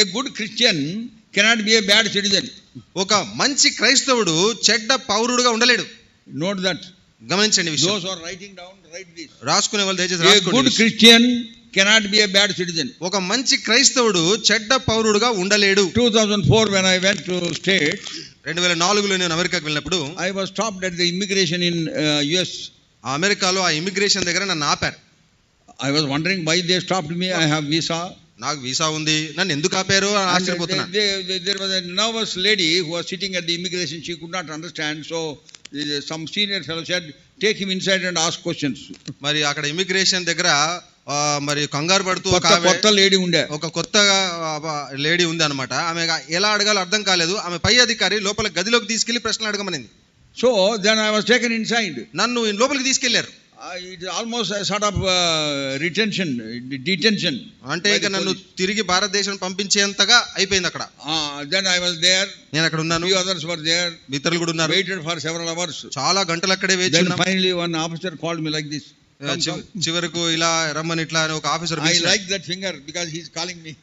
A good Christian cannot be a bad citizen. ఒక మంచి క్రైస్తవుడు చెడ్డ పౌరుడుగా ఉండలేడు. నోట్ దట్ గమనించండి విషయం. రైటింగ్ డౌన్ రాసుకునే వాళ్ళు good Christian cannot be a bad citizen. ఒక మంచి క్రైస్తవుడు చెడ్డ పౌరుడుగా ఉండలేడు. Two thousand four when I went to state రెండు వేల నాలుగులో నేను అమెరికాకు వెళ్ళినప్పుడు I was stop at the immigration in US అమెరికాలో ఆ ఇమిగ్రేషన్ దగ్గర నన్ను ఆపారు. I was wondering why they stop me I have visa నాకు వీసా ఉంది నన్ను ఎందుకు ఆపారు? అని ఆశ్చర్యపోతున్నాను was sitting at the immigration. She could not understand. So uh, some senior fellow said, "Take him inside and ask questions." మరి అక్కడ immigration దగ్గర మరి కంగారు పడుతూ ఒక కొత్త కొత్త లేడీ ఉండే. ఒక కొత్తగా లేడీ ఉంది అనమాట ఆమె ఎలా అడగాలో అర్థం కాలేదు. ఆమె పై అధికారి లోపల గదిలోకి తీసుకెళ్ళి ప్రశ్నలు అడగమనింది. So then I was taken inside నన్ను లోపలికి తీసుకెళ్ళారు. It almost sort of retention detention అంటే ఇక నన్ను తిరిగి భారతదేశం పంపించేంతగా అయిపోయింది అక్కడ. దెన్ ఐ వాస్ దేర్ నేను అక్కడ ఉన్నాను. అదర్స్ వర్ దేర్ ఇతరులు కూడా ఉన్నారు. వెయిటెడ్ ఫర్ సెవెరల్ అవర్స్ చాలా గంటలు అక్కడే వేచి. Finally one officer called me like this చివరకు ఇలా రమ్మని ఇట్లా అని ఒక officer I like that finger because he's calling me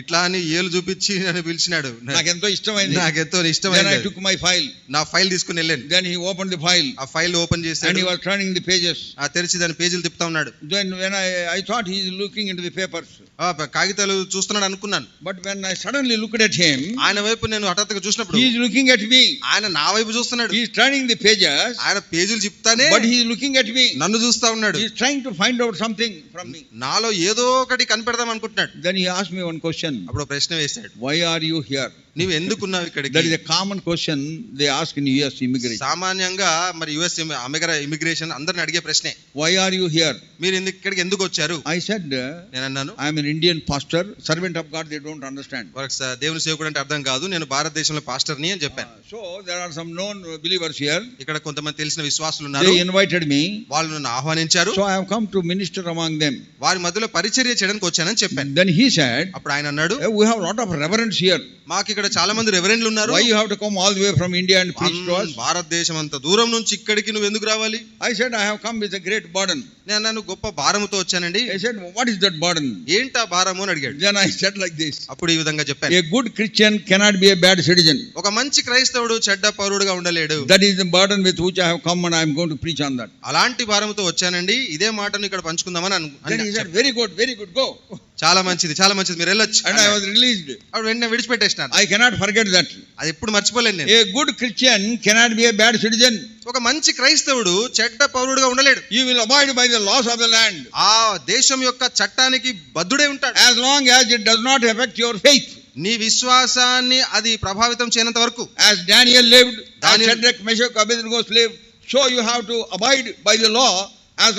ఇట్లా అని ఏలు చూపించి నన్ను పిలిచినాడు. నాకు ఎంతో ఇష్టమైంది. నాకు ఎంతో దెన్ ఐ ఇష్టమైంది. టుక్ మై ఫైల్ నా ఫైల్ తీసుకుని వెళ్ళాను. Then he open the file ఆ ఫైల్ ఓపెన్ అండ్ చేశాడు he was turning the pages ఆ తెరిచి దాని పేజీలు తిప్పుతా ఉన్నాడు. Then when I I thought he looking in the papers ఆ, కాగితాలు చూస్తున్నాడు అనుకున్నాను. But when I suddenly looked at him ఆయన వైపు నేను హఠాత్తుగా చూసినప్పుడు he is looking at me ఆయన నా వైపు చూస్తున్నాడు. He is turning the pages ఆయన పేజీలు చెప్తానే but he looking at me నన్ను చూస్తా ఉన్నాడు. He trying to find out something from me నాలో ఏదో ఒకటి కనిపెడదాం అనుకుంటున్నాడు. Then he ask me one question అప్పుడు ప్రశ్న వేశాడు. వై ఆర్ యూ హియర్ నీవు ఎందుకున్నావు దట్ ఇక్కడికి is a common question they ask in US immigration సామాన్యంగా మరి యుఎస్ అమెరికా ఇమిగ్రేషన్ అందరిని అడిగే ప్రశ్నే. వై ఆర్ యూ హియర్ మీరు ఎందుకు ఇక్కడికి ఎందుకు వచ్చారు? ఐ సెడ్ నేను అన్నాను. I'm an Indian pastor servant of God they don't understand వారికి స- దేవుని సేవకుడు అంటే అర్థం కాదు నేను భారతదేశంలో పాస్టర్ని అని చెప్పాను. So there are some known believers here ఇక్కడ కొంతమంది తెలిసిన విశ్వాసులు ఉన్నారు. దే ఇన్వైటెడ్ మీ వాళ్ళు నన్ను ఆహ్వానించారు. So I have come to minister among them వారి మధ్యలో పరిచర్య చేయడానికి వచ్చానని చెప్పాను. దెన్ హీ సెడ్ అప్పుడు ఆయన అన్నాడు we have lot of reverends here మాకు ఇక్కడ చాలా మంది రెవరెండ్లు ఉన్నారు. Why you have to come all the way from India and preach to us? భారతదేశం అంత దూరం నుంచి ఇక్కడికి నువ్వు ఎందుకు రావాలి? I said I have come with a great burden నేను నన్ను గొప్ప భారముతో వచ్చానండి. I said what is that burden ఏంటా భారము అని అడిగాడు. Then I said like this అప్పుడు ఈ విధంగా చెప్పాను. A good Christian cannot be a bad citizen ఒక మంచి క్రైస్తవుడు చెడ్డ పౌరుడుగా ఉండలేడు. That is the burden with which I have come and I'm going to preach on that అలాంటి భారముతో వచ్చానండి. ఇదే మాటను ఇక్కడ పంచుకుందామని అను- అని దెన్ హీ సెడ్ చెప్పాను. Very good very good go చాలా మంచిది చాలా మంచిది. మీరు వెళ్ళొచ్చు. And I. వాస్ రిలీజ్డ్ అప్పుడు వెంటనే విడిచిపెట్టేసినాను. ఐ కెనాట్ ఫర్గెట్ దట్ అది ఎప్పుడు మర్చిపోలేను నేను. A good Christian cannot be a bad citizen ఒక మంచి క్రైస్తవుడు చెడ్డ పౌరుడుగా ఉండలేడు. You will avoid by the laws of the land ఆ దేశం యొక్క చట్టానికి బద్ధుడే ఉంటాడు. As long as it does not affect your faith నీ విశ్వాసాన్ని అది ప్రభావితం చేయనంత వరకు. As Daniel lived, as Daniel- Shadrach, Meshach, Abednego lived, so you have to abide by the law. As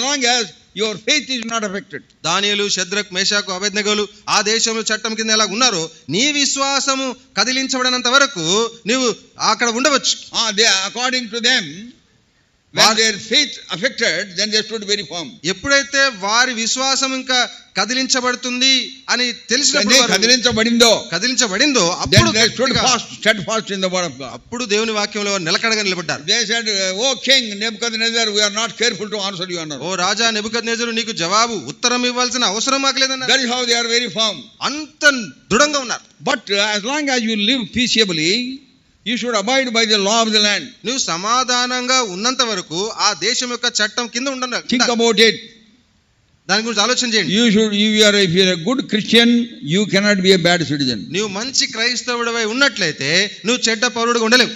your faith is not affected. దానియలు శద్రక్ మేషాకు అభెజ్ఞగోలు ఆ దేశంలో చట్టం కింద ఎలా ఉన్నారు నీ విశ్వాసము కదిలించబడినంత వరకు నీవు అక్కడ ఉండవచ్చు Ah, they, according What- their faith affected, then they stood very firm. ఎప్పుడైతే వారి విశ్వాసం ఇంకా కదిలించబడుతుంది అని తెలిసినప్పుడు వారు కదిలించబడిందో, కదిలించబడిందో అప్పుడు they stood గట్టిగా- fast, steadfast in the word of God. అప్పుడు దేవుని వాక్యంలో వారు నిలకడగా నిలబడ్డారు They said, Oh king Nebuchadnezzar, we are not careful to answer you. Honor. ఓ రాజా నెబుకద్నేజరు నీకు జవాబు ఉత్తరం ఇవ్వాల్సిన అవసరం మాకు లేదన్నారు how they are very firm. అంత దృఢంగా ఉన్నారు But uh, as long as you live you should abide by the law of the land నువ్వు సమాధానంగా ఉన్నంత వరకు ఆ దేశం యొక్క చట్టం కింద ఉండను థింక్ అబౌట్ ఇట్ దాని గురించి ఆలోచన చేయండి. You should you are if you're good Christian you cannot be a bad citizen నువ్వు మంచి క్రైస్తవుడివై ఉన్నట్లయితే నువ్వు చెడ్డ పౌరుడుగా ఉండలేవు.